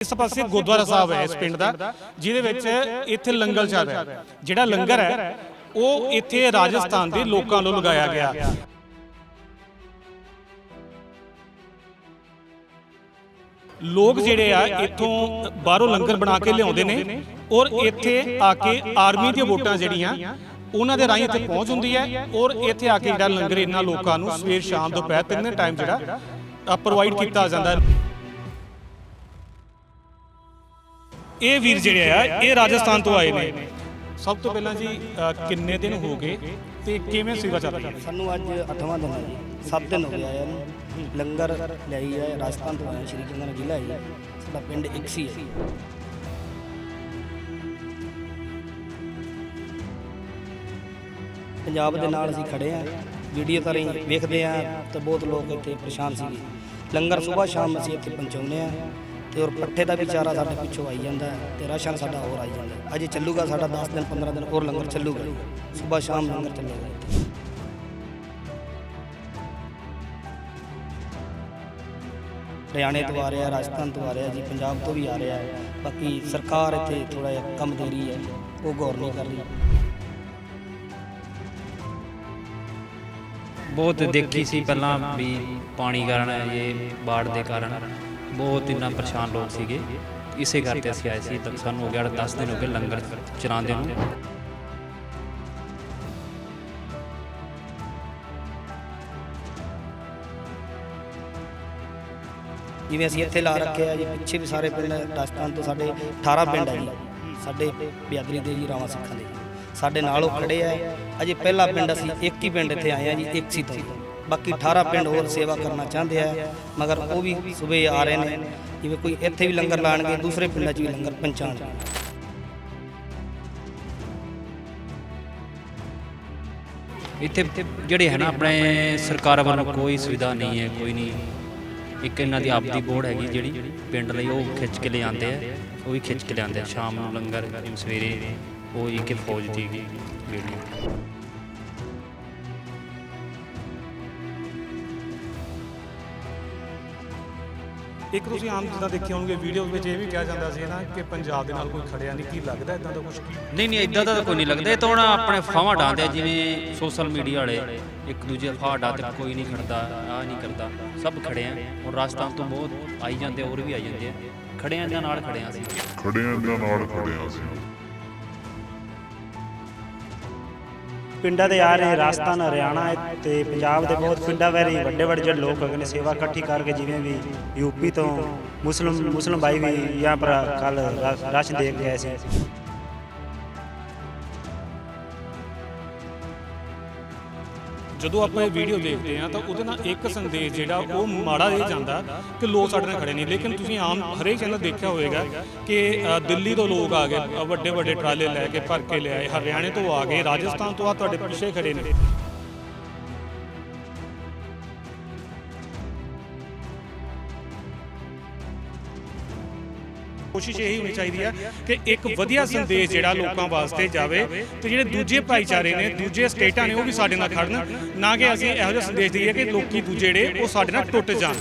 ਇਸ ਪਾਸੇ ਗੁਰਦੁਆਰਾ ਸਾਹਿਬ ਹੈ ਇਸ ਪਿੰਡ ਦਾ ਜਿਹਦੇ ਵਿੱਚ ਇੱਥੇ ਲੰਗਰ ਚੱਲ ਰਿਹਾ ਹੈ। ਜਿਹੜਾ ਲੰਗਰ ਹੈ ਉਹ ਇੱਥੇ ਰਾਜਸਥਾਨ ਦੇ ਲੋਕਾਂ ਵੱਲੋਂ ਲਗਾਇਆ ਗਿਆ। ਲੋਕ ਜਿਹੜੇ ਆ ਇੱਥੋਂ ਬਾਹਰੋਂ ਲੰਗਰ ਬਣਾ ਕੇ ਲਿਆਉਂਦੇ ਨੇ ਔਰ ਇੱਥੇ ਆ ਕੇ ਆਰਮੀ ਦੀਆਂ ਵੋਟਾਂ ਜਿਹੜੀਆਂ ਉਹਨਾਂ ਦੇ ਰਾਹੀਂ ਇੱਥੇ ਪਹੁੰਚ ਹੁੰਦੀ ਹੈ ਔਰ ਇੱਥੇ ਆ ਕੇ ਜਿਹੜਾ ਲੰਗਰ ਇਹਨਾਂ ਲੋਕਾਂ ਨੂੰ ਸਵੇਰ ਸ਼ਾਮ ਦੁਪਹਿਰ ਤਿੰਨੇ ਟਾਈਮ ਜਿਹੜਾ ਪ੍ਰੋਵਾਈਡ ਕੀਤਾ ਜਾਂਦਾ ਹੈ। ਇਹ ਵੀਰ ਜਿਹੜੇ ਆ ਇਹ ਰਾਜਸਥਾਨ ਤੋਂ ਆਏ ਨੇ। ਸਭ ਤੋਂ ਪਹਿਲਾਂ ਜੀ ਅ, ਕਿੰਨੇ ਦਿਨ ਹੋ ਗਏ ਤੇ ਕਿਵੇਂ ਸੇਵਾ ਚੱਲ ਰਹੀ ਹੈ? ਸਾਨੂੰ ਅੱਜ 8ਵਾਂ ਦਿਨ ਹੈ ਜੀ। 7 ਦਿਨ ਹੋ ਗਏ ਆਇਆ ਨੂੰ। ਲੰਗਰ ਲਈ ਹੈ ਰਾਜਸਥਾਨ ਤੋਂ ਆਇਆ ਸ਼੍ਰੀ ਗੰਗਾਨਗਰ ਜ਼ਿਲ੍ਹਾ ਹੈ। ਜੀ। ਸਾਡਾ ਪਿੰਡ ਇਕਸੀ ਹੈ। ਪੰਜਾਬ ਦੇ ਨਾਲ ਅਸੀਂ ਖੜੇ ਆ ਵੀਡੀਓ ਤਾਂ ਰਹੀ ਵੇਖਦੇ ਆ ਤਾਂ ਬਹੁਤ ਲੋਕ ਇੱਥੇ ਪਰੇਸ਼ਾਨ ਸੀਗੇ। ਲੰਗਰ ਸਵੇਰ ਸ਼ਾਮ ਅਸੀਂ ਇੱਥੇ ਪਹੁੰਚਾਉਂਦੇ ਆ ਤੇ ਔਰ ਪੱਠੇ ਦਾ ਵਿਚਾਰਾ ਸਾਡੇ ਪਿੱਛੋਂ ਆਈ ਜਾਂਦਾ ਹੈ। ਤੇ ਰਾਸ਼ਨ ਸਾਡਾ ਹੋਰ ਆਈ ਜਾਂਦਾ ਅਜੇ ਚੱਲੂਗਾ ਸਾਡਾ 10 ਦਿਨ 15 ਦਿਨ ਹੋਰ ਲੰਗਰ ਚੱਲੂਗਾ। ਸਵੇਰ ਸ਼ਾਮ ਲੰਗਰ ਚੱਲੇਗਾ। ਹਰਿਆਣੇ ਤੋਂ ਆ ਰਿਹਾ, ਰਾਜਸਥਾਨ ਤੋਂ ਆ ਰਿਹਾ ਜੀ, ਪੰਜਾਬ ਤੋਂ ਵੀ ਆ ਰਿਹਾ। ਬਾਕੀ ਸਰਕਾਰ ਇੱਥੇ ਥੋੜਾ ਜਿਹਾ ਕੰਮ ਦੇ ਰਹੀ ਹੈ। ਉਹ ਗੌਰ ਨਹੀਂ ਕਰ ਰਹੀ। ਬਹੁਤ ਦੇਖੀ ਸੀ ਪਹਿਲਾਂ ਵੀ ਪਾਣੀ ਕਾਰਨ ਇਹ ਬਾੜ ਦੇ ਕਾਰਨ। ਬਹੁਤ ਇੰਨਾ ਪਰੇਸ਼ਾਨ ਲੋਕ ਸੀਗੇ। ਇਸੇ ਕਰਕੇ ਅਸੀਂ ਆਏ ਸੀ। ਤਾਂ ਸਾਨੂੰ ਹੋ ਗਿਆ 10 ਦਿਨ ਹੋ ਗਏ ਲੰਗਰ ਚਲਾਉਂਦੇ ਨੂੰ। ਜਿਵੇਂ ਅਸੀਂ ਇੱਥੇ ਲਾ ਰੱਖਿਆ ਜੀ, ਪਿੱਛੇ ਵੀ ਸਾਰੇ ਪਿੰਡ ਰਾਜਸਥਾਨ ਤੋਂ ਸਾਡੇ 18 ਪਿੰਡ ਹੈ ਜੀ, ਸਾਡੇ ਬਿਆਦਰੀ ਦੇ ਜੀ, ਰਾਵਾਂ ਸਿੱਖਾਂ ਦੇ ਸਾਡੇ ਨਾਲ ਉਹ ਖੜੇ ਆ ਅਜੇ ਪਹਿਲਾ ਪਿੰਡ ਅਸੀਂ ਇੱਕ ਹੀ ਪਿੰਡ ਇੱਥੇ ਆਏ ਆ ਜੀ, ਇੱਕ ਸੀ ਤੋਂ। ਬਾਕੀ 18 ਪਿੰਡ ਹੋਰ ਸੇਵਾ ਕਰਨਾ ਚਾਹੁੰਦੇ ਆ, ਮਗਰ ਉਹ ਵੀ ਸਵੇਰ ਆ ਰਹੇ ਨੇ, ਜਿਵੇਂ ਕੋਈ ਇੱਥੇ ਵੀ ਲੰਗਰ ਲਾਣਗੇ, ਦੂਸਰੇ ਪਿੰਡਾਂ 'ਚ ਵੀ ਲੰਗਰ ਪਹੁੰਚਾਉਣਗੇ। ਇੱਥੇ ਜਿਹੜੇ ਹੈ ਨਾ ਆਪਣੇ ਸਰਕਾਰ ਵੱਲੋਂ ਕੋਈ ਸੁਵਿਧਾ ਨਹੀਂ ਹੈ, ਕੋਈ ਨਹੀਂ। ਇੱਕ ਇਹਨਾਂ ਦੀ ਆਪਦੀ ਬੋਰਡ ਹੈਗੀ ਜਿਹੜੀ ਪਿੰਡ ਲਈ ਉਹ ਖਿੱਚ ਕੇ ਲਿਆਉਂਦੇ ਆ, ਉਹ ਵੀ ਖਿੱਚ ਕੇ ਲਿਆਉਂਦੇ ਆ, ਸ਼ਾਮ ਨੂੰ ਲੰਗਰ ਸਵੇਰੇ, ਉਹ ਇੱਕ ਫੌਜ ਦੀ ਵੀਡੀਓ ਇੱਕ ਤੁਸੀਂ ਆਮ ਜਿੱਦਾਂ ਦੇਖੇ ਹੋਣਗੇ ਵੀਡੀਓ ਵਿੱਚ ਇਹ ਵੀ ਕਿਹਾ ਜਾਂਦਾ ਸੀ ਨਾ ਕਿ ਪੰਜਾਬ ਦੇ ਨਾਲ ਕੋਈ ਖੜਿਆ ਨਹੀਂ ਕੀ ਲੱਗਦਾ ਇਦਾਂ ਦਾ ਕੁਝ ਨਹੀਂ ਨਹੀਂ ਇਦਾਂ ਦਾ ਤਾਂ ਕੋਈ ਨਹੀਂ ਲੱਗਦਾ। ਇਹ ਤਾਂ ਹੁਣ ਆਪਣੇ ਫਾਵਾਂ ਡਾਂਦੇ ਜਿਵੇਂ ਸੋਸ਼ਲ ਮੀਡੀਆ ਵਾਲੇ ਇੱਕ ਦੂਜੇ ਫਾਵਾਂ ਡਾਂਦੇ ਕੋਈ ਨਹੀਂ ਖੜਦਾ ਆ ਨਹੀਂ ਕਰਦਾ ਸਭ ਖੜੇ ਆ। ਹੁਣ ਰਾਜਸਥਾਨ ਤੋਂ ਬਹੁਤ ਆਈ ਜਾਂਦੇ ਹੋਰ ਵੀ ਆਈ ਜਾਂਦੇ ਆ। ਖੜੇ ਆ ਇਹਨਾਂ ਨਾਲ ਖੜੇ ਆ ਅਸੀਂ ਖੜਿਆਂ ਦੇ ਨਾਲ ਖੜਿਆ ਸੀ। ਪਿੰਡਾਂ ਦੇ ਆ ਰਹੇ ਰਾਜਸਥਾਨ, ਹਰਿਆਣਾ ਤੇ ਪੰਜਾਬ ਦੇ ਬਹੁਤ ਪਿੰਡਾਂ ਵੈਰੀ ਵੱਡੇ ਵੱਡੇ ਜਿਹੜੇ ਲੋਕ ਹੈਗੇ ਨੇ, ਸੇਵਾ ਇਕੱਠੀ ਕਰਕੇ ਜਿਵੇਂ ਵੀ ਯੂਪੀ ਤੋਂ ਮੁਸਲਮ ਮੁਸਲਮ ਭਾਈ ਵੀ ਜਾਂ ਪਰ ਕੱਲ ਰਾਸ਼ਨ ਦੇ ਕੇ ਆਏ ਸੀ। ਜਦੋਂ ਆਪਾਂ ਇਹ ਵੀਡੀਓ ਦੇਖਦੇ ਆ ਤਾਂ ਉਹਦੇ ਨਾਲ ਇੱਕ ਸੰਦੇਸ਼ ਜਿਹੜਾ ਉਹ ਮਾੜਾ ਇਹ ਜਾਂਦਾ ਕਿ ਲੋਕ ਸਾਡੇ ਨਾਲ ਖੜੇ ਨਹੀਂ ਲੇਕਿਨ ਤੁਸੀਂ ਆਮ ਹਰੇਕ ਚੈਨਲ ਦੇਖਿਆ ਹੋਵੇਗਾ ਕਿ ਦਿੱਲੀ ਤੋਂ ਲੋਕ ਆ ਗਏ, ਵੱਡੇ ਵੱਡੇ ਟਰਾਲੇ ਲੈ ਕੇ, ਭਰ ਕੇ ਲਿਆਏ ਹਰਿਆਣੇ ਤੋਂ ਆ ਗਏ, ਰਾਜਸਥਾਨ ਤੋਂ ਆ ਤੁਹਾਡੇ ਪਿੱਛੇ ਖੜੇ ਨੇ। ਕੋਸ਼ਿਸ਼ ਇਹੀ ਹੋਣੀ ਚਾਹੀਦੀ ਹੈ ਕਿ ਇੱਕ ਵਧੀਆ ਸੰਦੇਸ਼ ਜਿਹੜਾ ਲੋਕਾਂ ਵਾਸਤੇ ਜਾਵੇ ਤੇ ਜਿਹੜੇ ਦੂਜੇ ਭਾਈਚਾਰੇ ਨੇ, ਦੂਜੇ ਸਟੇਟਾਂ ਨੇ, ਉਹ ਵੀ ਸਾਡੇ ਨਾਲ ਖੜਨ, ਨਾ ਕਿ ਅਸੀਂ ਇਹੋ ਜਿਹਾ ਸੰਦੇਸ਼ ਦਈਏ ਕਿ ਲੋਕੀ ਦੂਜੇ ਜਿਹੜੇ, ਉਹ ਸਾਡੇ ਨਾਲ ਟੁੱਟ ਜਾਣ।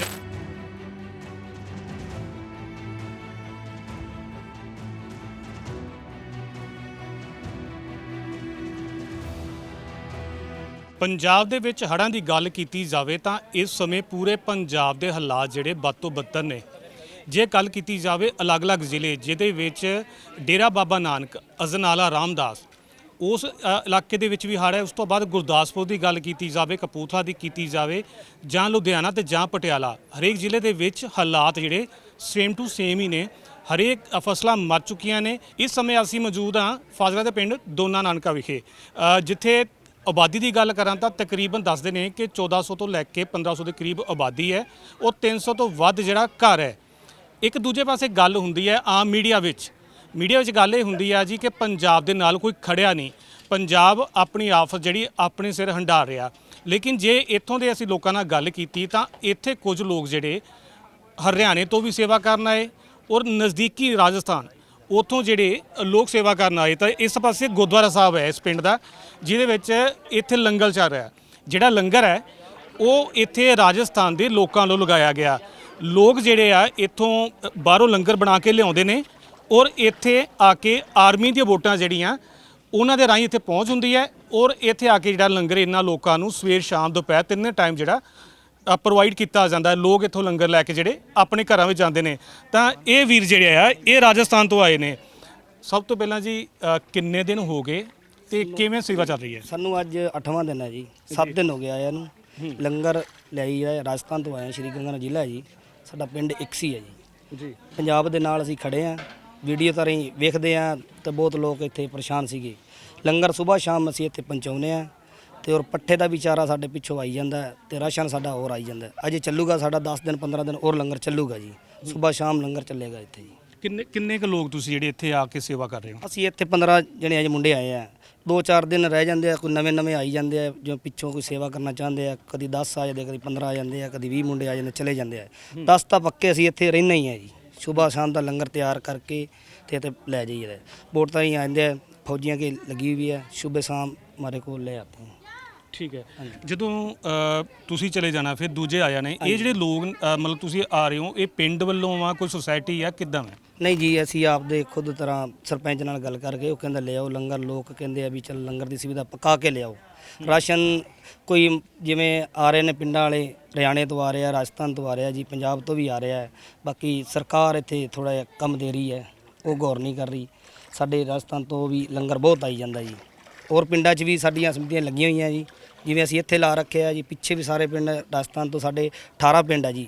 ਪੰਜਾਬ ਦੇ ਵਿੱਚ ਹੜ੍ਹਾਂ ਦੀ ਗੱਲ ਕੀਤੀ ਜਾਵੇ ਤਾਂ ਇਸ ਸਮੇਂ ਪੂਰੇ ਪੰਜਾਬ ਦੇ ਹਾਲਾਤ ਜਿਹੜੇ ਬਦ ਤੋਂ ਬੱਤਰ ਨੇ। ਜੇ ਗੱਲ ਕੀਤੀ ਜਾਵੇ ਅਲੱਗ-ਅਲੱਗ ਜ਼ਿਲ੍ਹੇ, ਜਿਹਦੇ ਵਿੱਚ ਡੇਰਾ ਬਾਬਾ ਨਾਨਕ, ਅਜਨਾਲਾ, ਰਾਮਦਾਸ, ਉਸ ਇਲਾਕੇ ਦੇ ਵਿੱਚ ਵੀ ਹੜ੍ਹ ਹੈ, ਉਸ ਤੋਂ ਬਾਅਦ ਗੁਰਦਾਸਪੁਰ ਦੀ ਗੱਲ ਕੀਤੀ ਜਾਵੇ, ਕਪੂਰਥਲਾ ਦੀ ਕੀਤੀ ਜਾਵੇ, ਜਾਂ ਲੁਧਿਆਣਾ ਤੇ ਜਾਂ ਪਟਿਆਲਾ, ਹਰੇਕ ਜ਼ਿਲ੍ਹੇ ਦੇ ਵਿੱਚ ਹਾਲਾਤ ਜਿਹੜੇ ਸੇਮ ਟੂ ਸੇਮ ਹੀ ਨੇ। ਹਰੇਕ ਫਸਲਾਂ ਮਰ ਚੁੱਕੀਆਂ ਨੇ। ਇਸ ਸਮੇਂ ਅਸੀਂ ਮੌਜੂਦ ਹਾਂ ਫਾਜ਼ਿਲਾ ਦੇ ਪਿੰਡ ਦੋਨਾ ਨਾਨਕਾ ਵਿਖੇ। ਜਿੱਥੇ ਆਬਾਦੀ ਦੀ ਗੱਲ ਕਰਾਂ ਤਾਂ ਤਕਰੀਬਨ ਦੱਸਦੇ ਨੇ ਕਿ 1400 ਤੋਂ ਲੈ ਕੇ 1500 ਦੇ ਕਰੀਬ ਆਬਾਦੀ ਹੈ। ਉਹ 300 ਤੋਂ ਵੱਧ ਜਿਹੜਾ ਘਰ ਹੈ ਇੱਕ ਦੂਜੇ ਪਾਸੇ ਗੱਲ ਹੁੰਦੀ ਹੈ ਆਮ ਮੀਡੀਆ ਵਿੱਚ। ਮੀਡੀਆ ਵਿੱਚ ਗੱਲ ਇਹ ਹੁੰਦੀ ਆ ਜੀ ਕਿ ਪੰਜਾਬ ਦੇ ਨਾਲ ਕੋਈ ਖੜਿਆ ਨਹੀਂ। ਪੰਜਾਬ ਆਪਣੀ ਆਫਤ ਜਿਹੜੀ ਆਪਣੇ ਸਿਰ ਹੰਢਾ ਰਿਹਾ। ਲੇਕਿਨ ਜੇ ਇੱਥੋਂ ਦੇ ਅਸੀਂ ਲੋਕਾਂ ਨਾਲ ਗੱਲ ਕੀਤੀ ਤਾਂ ਇੱਥੇ ਕੁਝ ਲੋਕ ਜਿਹੜੇ ਹਰਿਆਣੇ ਤੋਂ ਵੀ ਸੇਵਾ ਕਰਨ ਆਏ ਔਰ ਨਜ਼ਦੀਕੀ ਰਾਜਸਥਾਨ, ਉੱਥੋਂ ਜਿਹੜੇ ਲੋਕ ਸੇਵਾ ਕਰਨ ਆਏ ਤਾਂ ਇਸ ਪਾਸੇ ਗੁਰਦੁਆਰਾ ਸਾਹਿਬ ਹੈ ਇਸ ਪਿੰਡ ਦਾ, ਜਿਹਦੇ ਵਿੱਚ ਇੱਥੇ ਲੰਗਰ ਚੱਲ ਰਿਹਾ। ਜਿਹੜਾ ਲੰਗਰ ਹੈ, ਉਹ ਇੱਥੇ ਰਾਜਸਥਾਨ ਦੇ ਲੋਕਾਂ ਨੂੰ ਲਗਾਇਆ ਗਿਆ। ਲੋਕ ਜਿਹੜੇ ਆ ਇੱਥੋਂ ਬਾਹਰੋਂ ਲੰਗਰ ਬਣਾ ਕੇ ਲਿਆਉਂਦੇ ਨੇ ਔਰ ਇੱਥੇ ਆ ਕੇ ਆਰਮੀ ਦੀਆਂ ਵੋਟਾਂ ਜਿਹੜੀਆਂ ਉਹਨਾਂ ਦੇ ਰਾਹੀਂ ਇੱਥੇ ਪਹੁੰਚ ਹੁੰਦੀ ਹੈ ਔਰ ਇੱਥੇ ਆ ਕੇ ਜਿਹੜਾ ਲੰਗਰ ਇਹਨਾਂ ਲੋਕਾਂ ਨੂੰ ਸਵੇਰ ਸ਼ਾਮ ਦੁਪਹਿਰ ਤਿੰਨੇ ਟਾਈਮ ਜਿਹੜਾ ਪ੍ਰੋਵਾਈਡ ਕੀਤਾ ਜਾਂਦਾ ਹੈ। ਲੋਕ ਇੱਥੋਂ ਲੰਗਰ ਲੈ ਕੇ ਜਿਹੜੇ ਆਪਣੇ ਘਰਾਂ ਵਿੱਚ ਜਾਂਦੇ ਨੇ। ਤਾਂ ਇਹ ਵੀਰ ਜਿਹੜੇ ਆ ਇਹ ਰਾਜਸਥਾਨ ਤੋਂ ਆਏ ਨੇ। ਸਭ ਤੋਂ ਪਹਿਲਾਂ ਜੀ ਅ, ਕਿੰਨੇ ਦਿਨ ਹੋ ਗਏ ਤੇ ਕਿਵੇਂ ਸੇਵਾ ਚੱਲ ਰਹੀ ਹੈ? ਸਾਨੂੰ ਅੱਜ 8ਵਾਂ ਦਿਨ ਹੈ ਜੀ। 7 ਦਿਨ ਹੋ ਗਏ ਆਇਆ ਨੂੰ। ਲੰਗਰ ਲਿਆਈ ਹੈ ਰਾਜਸਥਾਨ ਤੋਂ ਆਏ ਸ਼੍ਰੀ ਗੰਗਾਨਗਰ ਜ਼ਿਲ੍ਹਾ ਹੈ ਜੀ ਸਾਡਾ ਪਿੰਡ ਇਕਸੀ ਹੈ ਜੀ। ਜੀ। ਪੰਜਾਬ ਦੇ ਨਾਲ ਅਸੀਂ ਖੜੇ ਆ ਵੀਡੀਓ ਤਾਂ ਰਹੀ ਵੇਖਦੇ ਆ ਤੇ ਬਹੁਤ ਲੋਕ ਇੱਥੇ ਪਰੇਸ਼ਾਨ ਸੀਗੇ। ਲੰਗਰ ਸਵੇਰ ਸ਼ਾਮ ਅਸੀਂ ਇੱਥੇ ਪਹੁੰਚਾਉਂਦੇ ਆ ਤੇ ਔਰ ਪੱਠੇ ਦਾ ਵਿਚਾਰਾ ਸਾਡੇ ਪਿੱਛੋਂ ਆਈ ਜਾਂਦਾ ਤੇ ਰਾਸ਼ਨ ਸਾਡਾ ਹੋਰ ਆਈ ਜਾਂਦਾ। ਅਜੇ ਚੱਲੂਗਾ ਸਾਡਾ 10 ਦਿਨ 15 ਦਿਨ ਹੋਰ ਲੰਗਰ ਚੱਲੂਗਾ ਜੀ। ਸਵੇਰ ਸ਼ਾਮ ਲੰਗਰ ਚੱਲੇਗਾ ਇੱਥੇ ਜੀ। ਕਿੰਨੇ ਕਿੰਨੇ ਕੁ ਲੋਕ ਤੁਸੀਂ ਜਿਹੜੇ ਇੱਥੇ ਆ ਕੇ ਸੇਵਾ ਕਰ ਰਹੇ ਹੋ? ਅਸੀਂ ਇੱਥੇ 15 ਜਣੇ ਅਜੇ ਮੁੰਡੇ ਆਏ ਆ। ਦੋ ਚਾਰ ਦਿਨ ਰਹਿ ਜਾਂਦੇ ਆ ਕੋਈ ਨਵੇਂ ਨਵੇਂ ਆਈ ਜਾਂਦੇ ਆ ਜੋ ਪਿੱਛੋਂ ਕੋਈ ਸੇਵਾ ਕਰਨਾ ਚਾਹੁੰਦੇ ਆ ਕਦੀ 10 ਆ ਜਾਂਦੇ ਕਦੀ 15 ਆ ਜਾਂਦੇ ਆ ਕਦੀ 20 ਮੁੰਡੇ ਆ ਜਾਂਦੇ ਚਲੇ ਜਾਂਦੇ ਆ। 10 ਤਾਂ ਪੱਕੇ ਅਸੀਂ ਇੱਥੇ ਰਹਿਣਾ ਹੀ ਆ ਜੀ। ਸਵੇਰ ਸ਼ਾਮ ਦਾ ਲੰਗਰ ਤਿਆਰ ਕਰਕੇ ਤੇ ਇੱਥੇ ਲੈ ਜਾਈਦਾ। ਵੋਟ ਤਾਂ ਹੀ ਆਉਂਦੇ ਆ ਫੌਜੀਆਂ ਕੇ ਲੱਗੀ ਹੋਈ ਹੈ ਸਵੇਰ ਸ਼ਾਮ ਹਮਾਰੇ ਕੋਲ ਲੈ ਆਤੇ। हैं ਠੀਕ ਹੈ। ਜਦੋਂ ਅ, ਤੁਸੀਂ ਚਲੇ ਜਾਣਾ ਫਿਰ ਦੂਜੇ ਆ ਜਾਣੇ। ਇਹ ਜਿਹੜੇ ਲੋਕ ਅ, ਮਤਲਬ ਤੁਸੀਂ ਆ ਰਹੇ ਹੋ ਇਹ ਪਿੰਡ ਵੱਲੋਂ ਆ ਕੋਈ ਸੁਸਾਇਟੀ ਆ ਕਿੱਦਾਂ ਹੈ? ਨਹੀਂ ਜੀ ਅਸੀਂ ਆਪਦੇ ਖੁਦ ਤਰ੍ਹਾਂ ਸਰਪੰਚ ਨਾਲ ਗੱਲ ਕਰਕੇ ਉਹ ਕਹਿੰਦਾ ਲਿਆਓ ਲੰਗਰ। ਲੋਕ ਕਹਿੰਦੇ ਆ ਵੀ ਚੱਲ ਲੰਗਰ ਦੀ ਸੁਵਿਧਾ ਪਕਾ ਕੇ ਲਿਆਓ। ਰਾਸ਼ਨ ਕੋਈ ਜਿਵੇਂ ਆ ਰਹੇ ਨੇ ਪਿੰਡਾਂ ਵਾਲੇ ਹਰਿਆਣੇ ਤੋਂ ਆ ਰਿਹਾ ਰਾਜਸਥਾਨ ਤੋਂ ਆ ਰਿਹਾ ਜੀ ਪੰਜਾਬ ਤੋਂ ਵੀ ਆ ਰਿਹਾ ਹੈ। ਬਾਕੀ ਸਰਕਾਰ ਇੱਥੇ ਥੋੜਾ ਜਿਹਾ ਕੰਮ ਦੇ ਰਹੀ ਹੈ ਉਹ ਗੌਰ ਨਹੀਂ ਕਰ ਰਹੀ। ਸਾਡੇ ਰਾਜਸਥਾਨ ਤੋਂ ਵੀ ਲੰਗਰ ਬਹੁਤ ਆਈ ਜਾਂਦਾ ਜੀ। ਹੋਰ ਪਿੰਡਾਂ 'ਚ ਵੀ ਸਾਡੀਆਂ ਸਮਿਤੀਆਂ ਲੱਗੀਆਂ ਹੋਈਆਂ ਜੀ। ਜਿਵੇਂ ਅਸੀਂ ਇੱਥੇ ਲਾ ਰੱਖਿਆ ਜੀ ਪਿੱਛੇ ਵੀ ਸਾਰੇ ਪਿੰਡ ਰਾਜਸਥਾਨ ਤੋਂ ਸਾਡੇ 18 ਪਿੰਡ ਆ ਜੀ।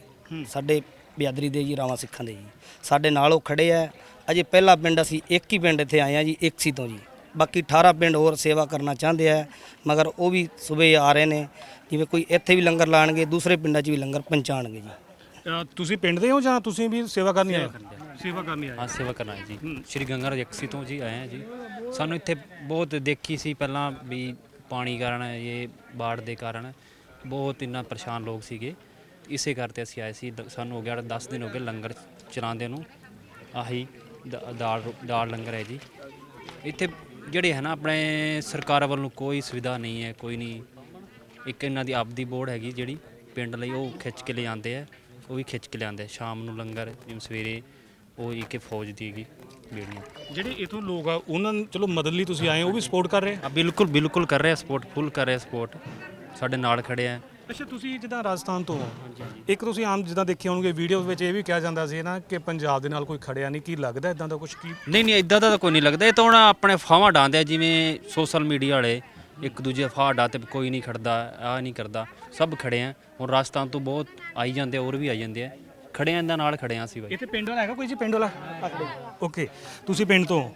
ਸਾਡੇ ਬਿਆਦਰੀ ਦੇ ਜੀ ਰਾਵਾਂ ਸਿੱਖਾਂ ਦੇ ਜੀ। ਸਾਡੇ ਨਾਲ ਉਹ ਖੜੇ ਆ। ਅਜੇ ਪਹਿਲਾ ਪਿੰਡ ਅਸੀਂ ਇੱਕ ਹੀ ਪਿੰਡ ਇੱਥੇ ਆਏ ਆ ਜੀ ਇੱਕ ਸੀ ਤੋਂ ਜੀ। ਬਾਕੀ 18 ਪਿੰਡ ਹੋਰ ਸੇਵਾ ਕਰਨਾ ਚਾਹੁੰਦੇ ਆ ਮਗਰ ਉਹ ਵੀ ਸਵੇਰ ਆ ਰਹੇ ਨੇ। ਜਿਵੇਂ ਕੋਈ ਇੱਥੇ ਵੀ ਲੰਗਰ ਲਾਣਗੇ ਦੂਸਰੇ ਪਿੰਡਾਂ 'ਚ ਵੀ ਲੰਗਰ ਪਹੁੰਚਾਣਗੇ ਜੀ। ਤੁਸੀਂ ਪਿੰਡ ਦੇ ਹੋ ਜਾਂ ਤੁਸੀਂ ਵੀ ਸੇਵਾ ਕਰਨੀ ਆਏ? ਸੇਵਾ ਕਰਨੀ ਆਏ। ਹਾਂ ਸੇਵਾ ਕਰਨਾ ਹੈ ਜੀ। ਸ਼੍ਰੀ ਗੰਗਾ ਰਜਕਸੀ ਤੋਂ ਜੀ ਆਏ ਹਾਂ ਜੀ। ਸਾਨੂੰ ਇੱਥੇ ਬਹੁਤ ਦੇਖੀ ਸੀ ਪਹਿਲਾਂ ਵੀ ਪਾਣੀ ਕਾਰਨ, ਇਹ ਬਾੜ ਦੇ ਕਾਰਨ ਬਹੁਤ ਇੰਨਾ ਪਰੇਸ਼ਾਨ ਲੋਕ ਸੀਗੇ। ਇਸੇ ਕਰਕੇ ਅਸੀਂ ਆਏ ਸੀ, ਦ- ਸਾਨੂੰ ਹੋ ਗਿਆ 10 ਦਿਨ ਹੋ ਗਏ ਲੰਗਰ ਚਲਾਉਂਦੇ ਨੂੰ। ਆਹੀ ਦ- ਦਾਲ ਦਾਲ ਲੰਗਰ ਹੈ ਜੀ। ਇੱਥੇ ਜਿਹੜੇ ਹੈ ਨਾ ਆਪਣੇ ਸਰਕਾਰ ਵੱਲੋਂ ਕੋਈ ਸੁਵਿਧਾ ਨਹੀਂ ਹੈ, ਕੋਈ ਨਹੀਂ। ਇੱਕ ਇਹਨਾਂ ਦੀ ਆਪਦੀ ਬੋਰਡ ਹੈਗੀ ਜਿਹੜੀ ਪਿੰਡ ਲਈ ਉਹ ਖਿੱਚ ਕੇ ਲਿਆਉਂਦੇ ਜਾਂਦੇ ਆ, ਉਹ ਵੀ ਖਿੱਚ ਕੇ ਲਿਆਉਂਦੇ ਸ਼ਾਮ ਨੂੰ ਲੰਗਰ, ਜਿਵੇਂ ਸਵੇਰੇ ਉਹ ਇੱਕ ਫੌਜ ਦੀ ਹੈਗੀ। ਬੇੜੀਆਂ ਜਿਹੜੇ ਇਥੋਂ ਲੋਕ ਆ ਉਹਨਾਂ ਨੂੰ ਚਲੋ ਮਦਦ ਲਈ ਤੁਸੀਂ ਆਏ ਹੋ ਉਹ ਵੀ ਸਪੋਰਟ ਕਰ ਰਹੇ ਆ? ਬਿਲਕੁਲ ਬਿਲਕੁਲ ਕਰ ਰਿਹਾ ਸਪੋਰਟ ਫੁੱਲ ਕਰ ਰਿਹਾ ਸਪੋਰਟ ਸਾਡੇ ਨਾਲ ਖੜੇ ਆ। ਅੱਛਾ ਤੁਸੀਂ ਜਿੱਦਾਂ ਰਾਜਸਥਾਨ ਤੋਂ ਹੋ। ਇੱਕ ਤੁਸੀਂ ਆਮ ਜਿੱਦਾਂ ਦੇਖੇ ਹੋਣਗੇ ਵੀਡੀਓ ਵਿੱਚ ਇਹ ਵੀ ਕਿਹਾ ਜਾਂਦਾ ਸੀ ਨਾ ਕਿ ਪੰਜਾਬ ਦੇ ਨਾਲ ਕੋਈ ਖੜਿਆ ਨਹੀਂ ਕੀ ਲੱਗਦਾ ਇਦਾਂ ਦਾ ਕੁਝ ਕੀ? ਨਹੀਂ ਨਹੀਂ ਇਦਾਂ ਦਾ ਤਾਂ ਕੋਈ ਨਹੀਂ ਲੱਗਦਾ। ਇਹ ਤਾਂ ਹੁਣ ਆਪਣੇ ਫਾਵਾਂ ਡਾਂਦੇ ਆ ਜਿਵੇਂ ਸੋਸ਼ਲ ਮੀਡੀਆ ਵਾਲੇ ਇੱਕ ਦੂਜੇ ਫਾਹ ਡਾ ਤੇ ਕੋਈ ਨਹੀਂ ਖੜਦਾ ਆ ਨਹੀਂ ਕਰਦਾ। ਸਭ ਖੜੇ ਆ। ਹੁਣ ਰਾਜਸਥਾਨ ਤੋਂ ਬਹੁਤ ਆਈ ਜਾਂਦੇ ਆ, ਹੋਰ ਵੀ ਆਈ ਜਾਂਦੇ ਆ। ਖੜੇ ਆ ਇਹਨਾਂ ਨਾਲ ਖੜੇ ਆ ਅਸੀਂ ਬਾਈ ਇੱਥੇ ਪਿੰਡ ਵਾਲਾ ਹੈਗਾ ਕੋਈ ਜੀ ਪਿੰਡ ਵਾਲਾ ਓਕੇ ਤੁਸੀਂ ਪਿੰਡ ਤੋਂ ਹੋ।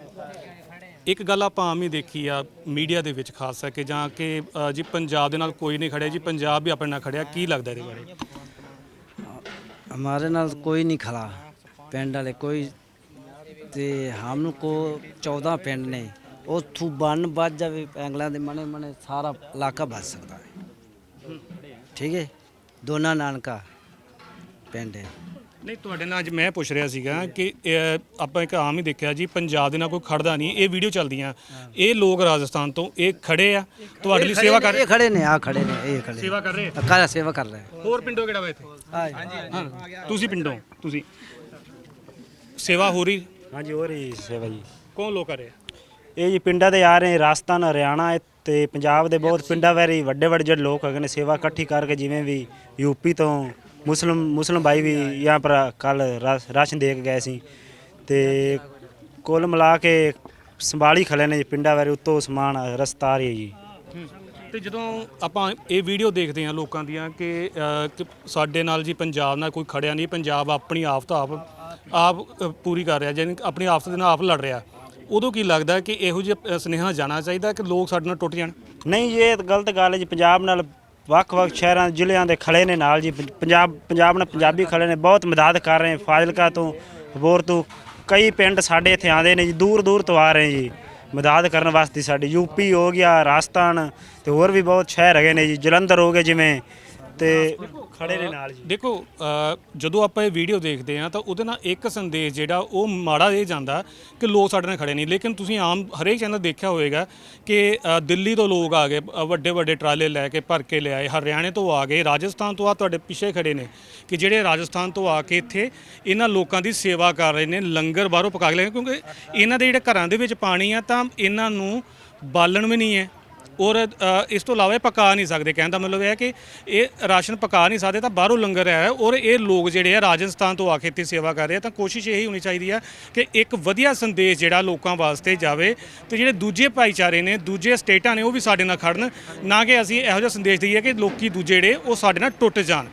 ਇੱਕ ਗੱਲ ਆਪਾਂ ਆਮ ਹੀ ਦੇਖੀ ਆ ਮੀਡੀਆ ਦੇ ਵਿੱਚ ਖਾਸ ਕਰਕੇ ਜਾਂ ਕਿ ਅ, ਜੀ ਪੰਜਾਬ ਦੇ ਨਾਲ ਕੋਈ ਨਹੀਂ ਖੜਿਆ ਜੀ ਪੰਜਾਬ ਵੀ ਆਪਣੇ ਨਾਲ ਖੜਿਆ ਕੀ ਲੱਗਦਾ ਇਹਦੇ ਬਾਰੇ हमारे नाल कोई नहीं खड़ा पिंड वाले कोई ਤੇ ਹਮ ਨੂੰ ਕੋ 14 ਪਿੰਡ ਨੇ ਉਹ ਥੂ ਬੰਨ ਵੱਜ ਜਾਵੇ ਐਂਗਲਾਂ ਦੇ ਮਣੇ ਮਣੇ ਸਾਰਾ ਇਲਾਕਾ ਬਚ ਸਕਦਾ ਹੈ ਠੀਕ ਹੈ ਦੋਨਾ ਨਾਨਕਾ ਪਿੰਡ ਹੈ। ਨਹੀਂ ਤੁਹਾਡੇ ਨਾਲ ਅੱਜ ਮੈਂ ਪੁੱਛ ਰਿਹਾ ਸੀਗਾ ਕਿ ਇਹ ਆਪਾਂ ਇੱਕ ਆਮ ਹੀ ਦੇਖਿਆ ਜੀ ਪੰਜਾਬ ਦੇ ਨਾਲ ਕੋਈ ਖੜਦਾ ਨਹੀਂ ਇਹ ਵੀਡੀਓ ਚੱਲਦੀਆਂ। ਇਹ ਲੋਕ ਰਾਜਸਥਾਨ ਤੋਂ ਇਹ ਖੜੇ ਆ। ਤੁਹਾਡੇ ਲਈ ਸੇਵਾ ਕਰ ਇਹ ਖੜੇ ਨੇ ਆ ਖੜੇ ਨੇ ਇਹ ਖੜੇ ਸੇਵਾ ਕਰ ਰਹੇ? ਆ। ਕਰ ਸੇਵਾ ਕਰ ਰਹੇ? ਹੋਰ ਪਿੰਡੋਂ ਕਿਹੜਾ ਵਾ ਇੱਥੇ? ਹਾਂ। ਤੁਸੀਂ ਪਿੰਡੋਂ ਤੁਸੀਂ। ਸੇਵਾ ਹੋ ਰਹੀ? ਹਾਂਜੀ ਹੋ ਰਹੀ ਸੇਵਾ ਜੀ। ਕੌਣ ਲੋਕ ਕਰ ਰਹੇ? ਆ? ਇਹ ਜੀ ਪਿੰਡਾਂ ਦੇ ਆ ਰਹੇ ਰਾਜਸਥਾਨ ਹਰਿਆਣਾ ਤੇ ਪੰਜਾਬ ਦੇ ਬਹੁਤ ਪਿੰਡਾਂ ਵੈਰੀ ਵੱਡੇ ਵੱਡੇ ਜਿਹੜੇ ਲੋਕ ਹੈਗੇ ਨੇ ਸੇਵਾ ਇਕੱਠੀ ਕਰਕੇ ਜਿਵੇਂ ਵੀ ਯੂਪੀ ਤੋਂ ਮੁਸਲਮ ਮੁਸਲਮ ਭਾਈ ਵੀ यहाँ ਪਰ ਕੱਲ ਰਾਸ਼ਨ ਦੇ ਕੇ ਗਏ ਸੀ ਤੇ ਕੁੱਲ ਮਿਲਾ ਕੇ ਸੰਭਾਲੀ ਖਲੇ ਨੇ ਜੀ ਪਿੰਡਾਂ ਵੈਰੀ ਉੱਤੋਂ ਸਮਾਨ ਰਸਤਾ ਆ ਰਹੀ ਹੈ ਜੀ। ਤੇ ਜਦੋਂ ਆਪਾਂ ਇਹ ਵੀਡੀਓ ਦੇਖਦੇ ਹਾਂ ਲੋਕਾਂ ਦੀਆਂ ਕਿ ਅ, ਕਿ ਸਾਡੇ ਨਾਲ ਜੀ ਪੰਜਾਬ ਨਾਲ ਕੋਈ ਖੜਿਆ ਨਹੀਂ ਪੰਜਾਬ ਆਪਣੀ ਆਫਤ ਆਪ ਆਪ ਅ, ਪੂਰੀ ਕਰ ਰਿਹਾ ਜਾਨੀ ਕਿ ਆਪਣੀ ਆਫਤ ਦੇ ਨਾਲ ਆਪ ਲੜ ਰਿਹਾ। ਉਦੋਂ ਕੀ ਲੱਗਦਾ ਕਿ ਇਹੋ ਜਿਹਾ ਸੁਨੇਹਾ ਜਾਣਾ ਚਾਹੀਦਾ ਕਿ ਲੋਕ ਸਾਡੇ ਨਾਲ ਟੁੱਟ ਜਾਣ? ਨਹੀਂ ਜੀ ਇਹ ਤਾਂ ਗਲਤ ਗੱਲ ਹੈ ਜੀ ਪੰਜਾਬ ਨਾਲ ਵੱਖ-ਵੱਖ ਸ਼ਹਿਰਾਂ, ਜ਼ਿਲ੍ਹਿਆਂ ਦੇ ਖੜੇ ਨੇ ਨਾਲ ਜੀ। ਪੰਜਾਬ ਪੰਜਾਬ ਨਾਲ ਪੰਜਾਬੀ ਖੜੇ ਨੇ, ਬਹੁਤ ਮਦਦ ਕਰ ਰਹੇ ਫਾਜ਼ਿਲਕਾ ਤੋਂ, ਹੋਰ ਤੋਂ। ਕਈ ਪਿੰਡ ਸਾਡੇ ਇੱਥੇ ਆਉਂਦੇ ਨੇ ਜੀ ਦੂਰ ਦੂਰ ਤੋਂ ਆ ਰਹੇ ਜੀ। ਮਦਦ ਕਰਨ ਵਾਸਤੇ ਸਾਡੀ ਯੂਪੀ ਹੋ ਗਿਆ, ਰਾਜਸਥਾਨ ਤੇ ਹੋਰ ਵੀ ਬਹੁਤ ਸ਼ਹਿਰ ਹੈਗੇ ਨੇ ਜੀ। ਜਲੰਧਰ ਹੋ ਗਏ ਜਿਵੇਂ ਤੇ ਖੜੇ ਨੇ ਨਾਲ ਜੀ। ਦੇਖੋ ਅ, ਜਦੋਂ ਆਪਾਂ ਇਹ ਵੀਡੀਓ ਦੇਖਦੇ ਆ ਤਾਂ ਉਹਦੇ ਨਾਲ ਇੱਕ ਸੰਦੇਸ਼ ਜਿਹੜਾ ਉਹ ਮਾੜਾ ਇਹ ਜਾਂਦਾ ਕਿ ਲੋਕ ਸਾਡੇ ਨਾਲ ਖੜੇ ਨਹੀਂ। ਲੇਕਿਨ ਤੁਸੀਂ ਆਮ ਹਰੇਕ ਚੈਨਲ ਦੇਖਿਆ ਹੋਵੇਗਾ ਕਿ ਅ, ਦਿੱਲੀ ਤੋਂ ਲੋਕ ਆ ਗਏ ਵੱਡੇ ਵੱਡੇ ਟਰਾਲੇ ਲੈ ਕੇ ਭਰ ਕੇ ਲਿਆਏ ਹਰਿਆਣੇ ਤੋਂ ਆ ਗਏ ਰਾਜਸਥਾਨ ਤੋਂ ਆ ਤੁਹਾਡੇ ਪਿੱਛੇ ਖੜੇ ਨੇ ਕਿ ਜਿਹੜੇ ਰਾਜਸਥਾਨ ਤੋਂ ਆ ਕੇ ਇੱਥੇ ਇਹਨਾਂ ਲੋਕਾਂ ਦੀ ਸੇਵਾ ਕਰ ਰਹੇ ਨੇ ਲੰਗਰ ਬਾਹਰੋਂ ਪਕਾ ਕੇ ਲੈ ਕੇ ਕਿਉਂਕਿ ਇਹਨਾਂ ਦੇ ਜਿਹੜੇ ਘਰਾਂ ਦੇ ਵਿੱਚ ਪਾਣੀ ਆ ਤਾਂ ਇਹਨਾਂ ਨੂੰ ਬਾਲਣ ਵੀ ਨਹੀਂ ਹੈ। ਔਰ ਇਸ ਤੋਂ ਇਲਾਵਾ ਇਹ ਪਕਾ ਨਹੀਂ ਸਕਦੇ। ਕਹਿਣ ਦਾ ਮਤਲਬ ਇਹ ਹੈ ਕਿ ਇਹ ਰਾਸ਼ਨ ਪਕਾ ਨਹੀਂ ਸਕਦੇ ਤਾਂ ਬਾਹਰੋਂ ਲੰਗਰ ਆਇਆ ਹੈ ਔਰ ਇਹ ਲੋਕ ਜਿਹੜੇ ਆ ਰਾਜਸਥਾਨ ਤੋਂ ਆ ਕੇ ਇੱਥੇ ਸੇਵਾ ਕਰ ਰਹੇ ਆ ਤਾਂ ਕੋਸ਼ਿਸ਼ ਇਹੀ ਹੋਣੀ ਚਾਹੀਦੀ ਆ ਕਿ ਇੱਕ ਵਧੀਆ ਸੰਦੇਸ਼ ਜਿਹੜਾ ਲੋਕਾਂ ਵਾਸਤੇ ਜਾਵੇ ਤੇ ਜਿਹੜੇ ਦੂਜੇ ਭਾਈਚਾਰੇ ਨੇ, ਦੂਜੇ ਸਟੇਟਾਂ ਨੇ ਉਹ ਵੀ ਸਾਡੇ ਨਾਲ ਖੜਨ, ਨਾ ਕਿ ਅਸੀਂ ਇਹੋ ਜਿਹਾ ਸੰਦੇਸ਼ ਦਈਏ ਕਿ ਲੋਕੀ ਦੂਜੇ ਜਿਹੜੇ ਉਹ ਸਾਡੇ ਨਾਲ ਟੁੱਟ ਜਾਣ।